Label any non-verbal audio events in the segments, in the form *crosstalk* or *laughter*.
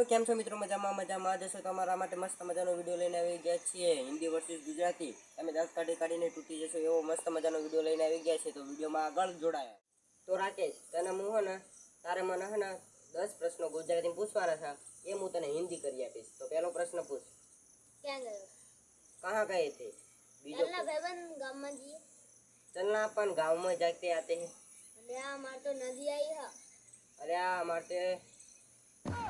તો કેમ છો મિત્રો મજામાં મજામાં? જશો તમારા માટે મસ્ત મજાનો વીડિયો લઈને આવી ગયા છીએ. હિન્દી વર્સિસ ગુજરાતી. તમે દાંત કાઢી કાઢીને તૂટી જશો એવો મસ્ત મજાનો વીડિયો લઈને આવી ગયા છે તો વિડીયોમાં આગળ જોડાયા. તો રાકેશ તને હું હે તારે મને હે ને દસ પ્રશ્નો ગુજરાતીમાં પૂછવાના છે. એ હું તને હિન્દી કરી આપીશ. તો પહેલો પ્રશ્ન પૂછ. ક્યાં ગયો? કહા ગયે થે બીજો ચલના પણ ગામમાં જાગતે આતે અરે આ અમાર નદી આવી હા. અરે આ અમાર मन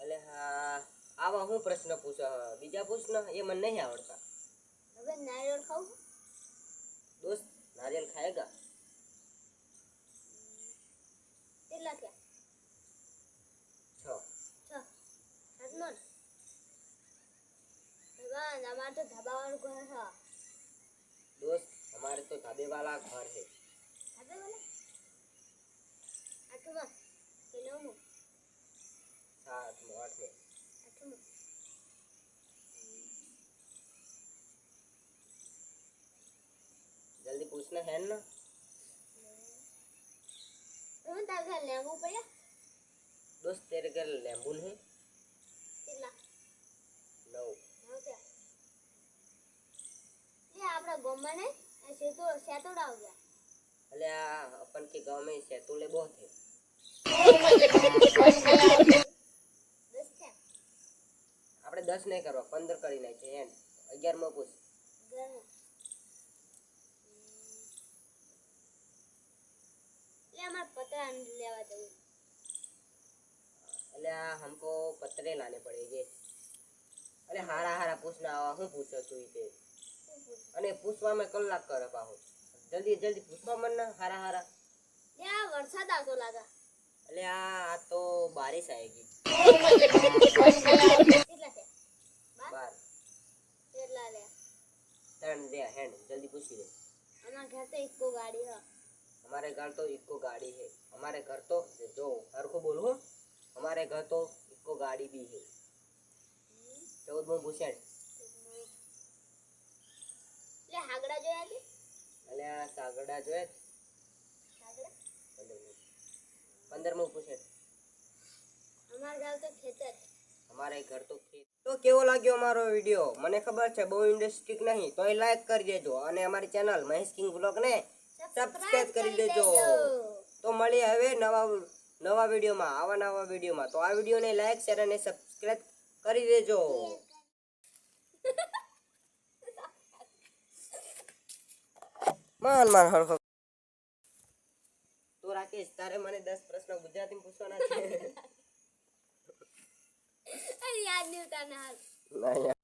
લે આવા હું પ્રશ્ન પૂછો? બીજા પૂછ ને એ મને નહીં આવડતા. હવે નારિયેળ ખાવું દોસ્ત નારિયેળ ખાએગા કેટલા થયા? છ. છ. હજમન હજમન અમારે તો ધાબાવાળું ઘર છે. દોસ્ત અમારે તો ધાબેવાળા ઘર છે. ધાબેવાલા? जल्दी पूछना है ना તમે તાર ઘર લેવું પડ્યા दोस्त तेरे घर लेम्बुल है કેટલા नौ નવ થયા એ આપણા ગામમાં ને આ સેતો સેતોડા ગયા अरे आ अपन के गांव में सैतुले बहुत है દસ થયા આપણે દસ નહીં કરવા પંદર કરી નાખીએ એન્ડ અગિયારમાં પૂછ અલ્યા હમકો પતરે નાને પડે છે. અરે હારા હારા પૂછના આવા હું પૂછો તું તે? અને પૂછવામાં કલાક કર પાહો જલ્દી જલ્દી પૂછવા મન ના હારા હારા. યા વરસાદ આવતો લાગા. એટલે આ તો બારિશ આવી ગઈ. અમારે ઘર તો ઇકો ગાડી હે. અમારે ઘર તો જો હરખું બોલું हमारे घर तो इको गाड़ी भी है ચૌદમું પૂછે લે હાગડા જોયા છે એટલે આ સાગડા જોઈએ હાગડા પંદરમું પંદરમું પૂછે અમારા ગામ તો ખેતર અમારે ઘર તો ખેત તો કેવો લાગ્યો અમારો વિડીયો મને ખબર છે બહુ ઇન્ડસ્ટ્રીક નહીં તો લાઈક કરી દેજો અને અમારી ચેનલ મહેશ કિંગ બ્લોગ ને સબસ્ક્રાઇબ કરી દેજો તો મળીએ હવે નવા નવા વિડીયોમાં આવા નવા વિડીયોમાં. તો આ વિડીયોને લાઈક શેર અને સબસ્ક્રાઈબ કરી દેજો. માન માન હરખો તો રાકેશ તારે મને દસ પ્રશ્ન ગુજરાતીમાં પૂછવાના છે. *laughs* યાદ નહીં ઉતારના હાલ.